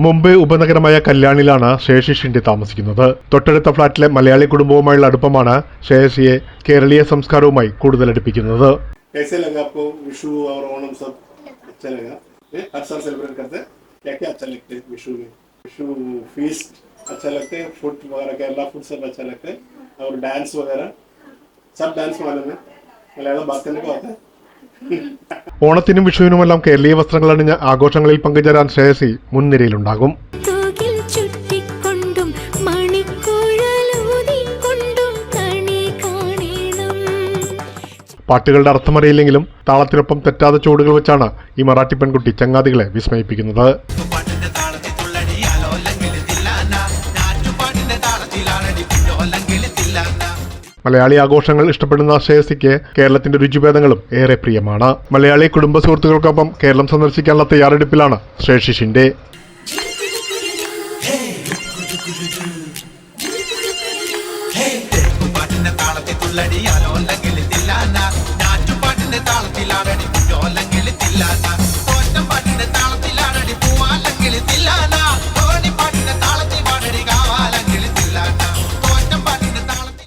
മുംബൈ ഉപനഗരമായ കല്യാണിലാണ് ശ്രേയസിന്റെ താമസിക്കുന്നത് തൊട്ടടുത്ത ഫ്ളാറ്റിലെ മലയാളി കുടുംബവുമായുള്ള അടുപ്പമാണ് ശ്രേയസിയെ കേരളീയ സംസ്കാരവുമായി കൂടുതൽ അടുപ്പിക്കുന്നത് कैसे लगा आपको विशु और ओणम सब अच्छा लगा हैं? हर साल सेलिब्रेट करते हैं क्या क्या अच्छा लगता है विशु में विशु फीस्ट अच्छा लगते हैं फूड वगैरह केरला फूड सब अच्छा लगता है और डांस वगैरह सब डांस मालूम है मलयालम बात करने को आता है ഓണത്തിനും വിഷുവിനുമെല്ലാം കേരളീയ വസ്ത്രങ്ങൾ അണിഞ്ഞ ആഘോഷങ്ങളിൽ പങ്കുചേരാൻ ശ്രേയസി മുൻനിരയിലുണ്ടാകും. പാട്ടുകളുടെ അർത്ഥമറിയില്ലെങ്കിലും താളത്തിനൊപ്പം തെറ്റാതെ ചുവടുകൾ വെച്ചാണ് ഈ മറാഠി പെൺകുട്ടി ചങ്ങാതികളെ വിസ്മയിപ്പിക്കുന്നത്. മലയാളി ആഘോഷങ്ങൾ ഇഷ്ടപ്പെടുന്ന ശ്രേയസിക്ക് കേരളത്തിന്റെ രുചിഭേദങ്ങളും ഏറെ പ്രിയമാണ് മലയാളി കുടുംബ സുഹൃത്തുക്കൾക്കൊപ്പം കേരളം സന്ദർശിക്കാനുള്ള തയ്യാറെടുപ്പിലാണ് ശ്രേഷിഷിന്റെ താളത്തിൽ